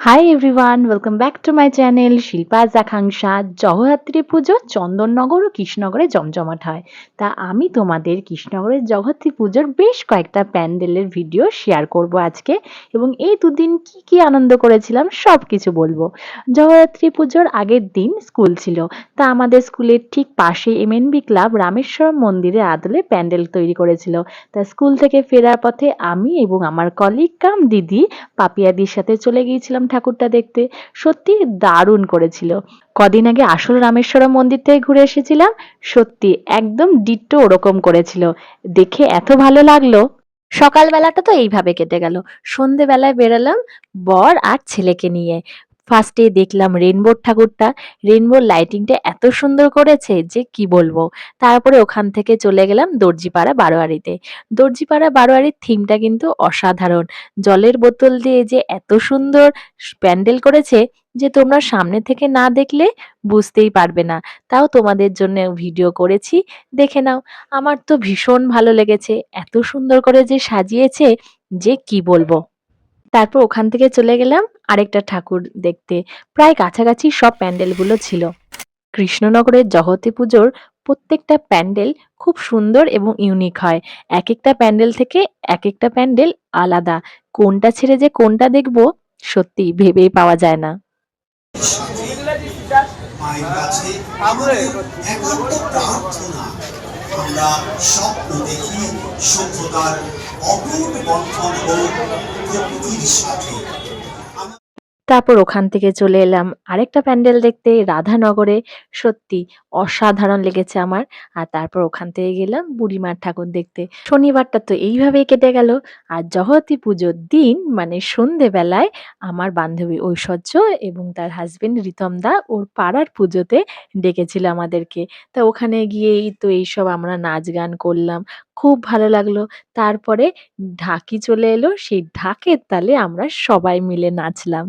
Hi everyone welcome back to my channel Shilpa Akanksha Jagaddhatri Puja Chandannagar ও কৃষ্ণনগরে জমজমাট হয় তা আমি তোমাদের কৃষ্ণনগরের জগদ্ধাত্রী পুজোর বেশ কয়েকটা প্যান্ডেলের ভিডিও শেয়ার করব আজকে, এবং এই দুদিন কি কি আনন্দ করেছিলাম সব কিছু বলব। জগদ্ধাত্রী পুজোর আগের দিন স্কুল ছিল, তা আমাদের স্কুলের ঠিক পাশে এমএনবি ক্লাব রামেশ্বরম মন্দিরের আদলে প্যান্ডেল তৈরি করেছিল। তা স্কুল থেকে ফেরার পথে আমি এবং আমার কলিগ কাম দিদি, পাপিয়াদির সাথে চলে গিয়েছিলাম ঠাকুরটা দেখতে সত্যি দারুণ করেছিল। কদিন আগে আসল রামেশ্বরম মন্দির থেকে ঘুরে এসেছিলাম, সত্যি একদম ডিট্টো ওরকম করেছিল। দেখে এত ভালো লাগল। সকালবেলাটা তো এইভাবে কেটে গেল। সন্ধেবেলায় বেরোলাম বর আর ছেলেকে নিয়ে। ফার্স্টে দেখলাম রেনবোর ঠাকুরটা। রেনবোর লাইটিংটা এত সুন্দর করেছে যে কি বলব? তারপরে ওখান থেকে চলে গেলাম দর্জিপাড়া বারোয়ারিতে। দর্জিপাড়া বারোয়ারির থিমটা কিন্তু অসাধারণ। জলের বোতল দিয়ে যে এত সুন্দর প্যান্ডেল করেছে যে তোমরা সামনে থেকে না দেখলে বুঝতেই পারবে না। তাও তোমাদের জন্য ভিডিও করেছি, দেখে নাও। আমার তো ভীষণ ভালো লেগেছে। এত সুন্দর করে যে সাজিয়েছে যে কি বলব? তারপর ওখান থেকে চলে গেলাম আরেকটা ঠাকুর দেখতে। প্রায় কাছাকাছি সব প্যান্ডেলগুলো ছিল। কৃষ্ণনগরের জগতী পুজোর প্রত্যেকটা প্যান্ডেল খুব সুন্দর এবং ইউনিক হয়। এক একটা প্যান্ডেল থেকে এক একটা প্যান্ডেল আলাদা। কোনটা ছেড়ে যে কোনটা দেখব সত্যি ভেবেই পাওয়া যায় না। কাছে আমাদের একান্ত প্রার্থনা আমরা স্বপ্ন দেখি সভ্যতার অটুট বন্ধন হোক প্রকৃতির সাথে। তারপর ওখান থেকে চলে এলাম। আরেকটা প্যান্ডেল দেখতে, রাধানগরে। সত্যি অসাধারণ লেগেছে আমার। আর তারপর ওখান থেকে গেলাম বুড়িমার ঠাকুর দেখতে। শনিবারটা তো এইভাবেই কেটে গেল। আর জগতী পুজোর দিন মানে সন্ধেবেলায়, আমার বান্ধবী ঐশ্বর্য এবং তার হাজবেন্ড রিতম দা ওর পাড়ার পুজোতে ডেকেছিল আমাদেরকে। তা ওখানে গিয়েই তো এইসব আমরা নাচ গান করলাম। খুব ভালো লাগল। তারপরে ঢাকি চলে এলো। সেই ঢাকের তালে আমরা সবাই মিলে নাচলাম।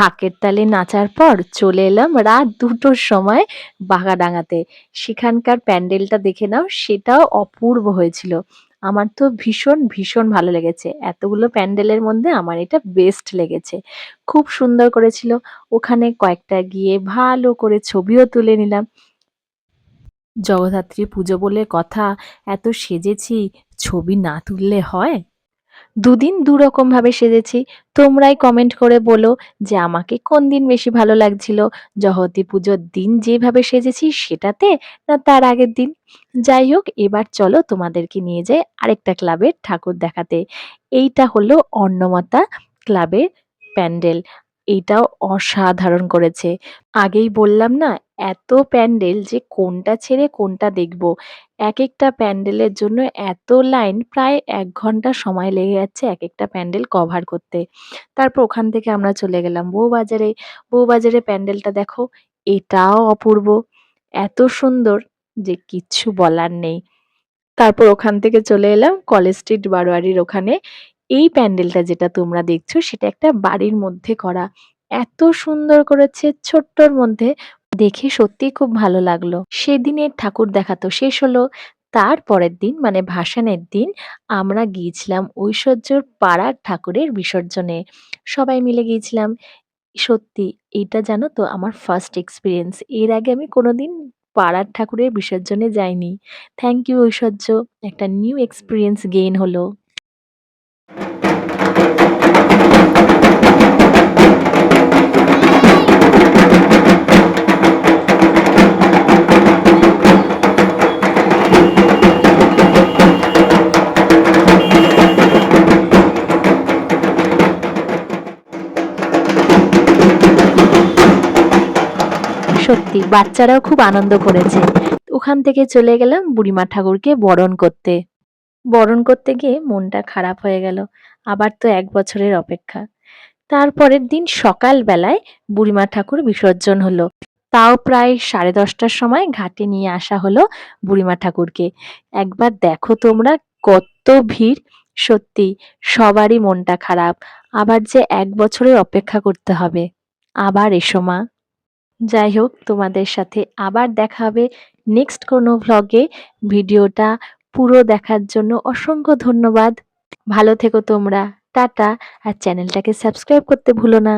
ঢাকের তালে নাচার পর চলে এলাম রাত দুটোর সময় বাঘাডাঙ্গাতে সেখানকার প্যান্ডেলটা দেখে নাও, সেটাও অপূর্ব হয়েছিল। আমার তো ভীষণ ভীষণ ভালো লেগেছে। এতগুলো প্যান্ডেলের মধ্যে আমার এটা বেস্ট লেগেছে। খুব সুন্দর করেছিল। ওখানে কয়েকটা গিয়ে ভালো করে ছবিও তুলে নিলাম। জগদ্ধাত্রী পুজো বলে কথা, এত সেজেছি, ছবি না তুললে হয়? দুদিন দুরকম ভাবে সেজেছি। তোমরাই কমেন্ট করে বলো যে আমাকে কোন দিন বেশি ভালো লাগছিল? জগতী পুজোর দিন যেভাবে সেজেছি সেটাতে না তার আগের দিন? যাই হোক, এবার চলো তোমাদেরকে নিয়ে যাই আরেকটা ক্লাবের ঠাকুর দেখাতে। এইটা হলো অন্নমাতা ক্লাবের প্যান্ডেল। এইটাও অসাধারণ করেছে। আগেই বললাম না, এত প্যান্ডেল যে কোনটা ছেড়ে কোনটা দেখব? এক একটা প্যান্ডেলের জন্য এত লাইন প্রায় এক ঘণ্টা সময় লেগে যাচ্ছে এক একটা প্যান্ডেল কভার করতে। তারপর ওখান থেকে আমরা চলে গেলাম বউবাজারে। বউবাজারে প্যান্ডেলটা দেখো, এটাও অপূর্ব। এত সুন্দর যে কিচ্ছু বলার নেই। তারপর ওখান থেকে চলে এলাম কলেজ স্ট্রিট বারোয়ারির ওখানে। এই প্যান্ডেলটা যেটা তোমরা দেখছ সেটা একটা বাড়ির মধ্যে করা। এত সুন্দর করেছে ছোট্টর মধ্যে। দেখে সত্যিই খুব ভালো লাগল। সেদিনের ঠাকুর দেখা তো শেষ হলো। তার পরের দিন মানে ভাসানের দিন, আমরা গিয়েছিলাম ঐশ্বর্যর পাড়ার ঠাকুরের বিসর্জনে। সবাই মিলে গিয়েছিলাম। সত্যি, এটা জানো তো, আমার ফার্স্ট এক্সপিরিয়েন্স এর আগে আমি কোনোদিন পাড়ার ঠাকুরের বিসর্জনে যাইনি। থ্যাংক ইউ ঐশ্বর্য, একটা নিউ এক্সপিরিয়েন্স গেইন হলো। সত্যি, বাচ্চারাও খুব আনন্দ করেছে। ওখান থেকে চলে গেলাম বুড়িমা ঠাকুরকে বরণ করতে। বরণ করতে গিয়ে মনটা খারাপ হয়ে গেল। আবার তো এক বছরের অপেক্ষা। তারপরের দিন সকালবেলায় বুড়িমা ঠাকুর বিসর্জন হলো। তাও প্রায় সাড়ে দশটার সময় ঘাটে নিয়ে আসা হলো বুড়িমা ঠাকুরকে। একবার দেখো তোমরা কত ভিড়। সত্যি, সবারই মনটা খারাপ। আবার যে এক বছরের অপেক্ষা করতে হবে। আবার এসো মা। যাই হোক তোমাদের সাথে আবার দেখা হবে নেক্সট কোনো ভ্লগে ভিডিওটা পুরো দেখার জন্য অসংখ্য ধন্যবাদ। ভালো থেকো তোমরা। টাটা। আর চ্যানেলটাকে সাবস্ক্রাইব করতে ভুলো না।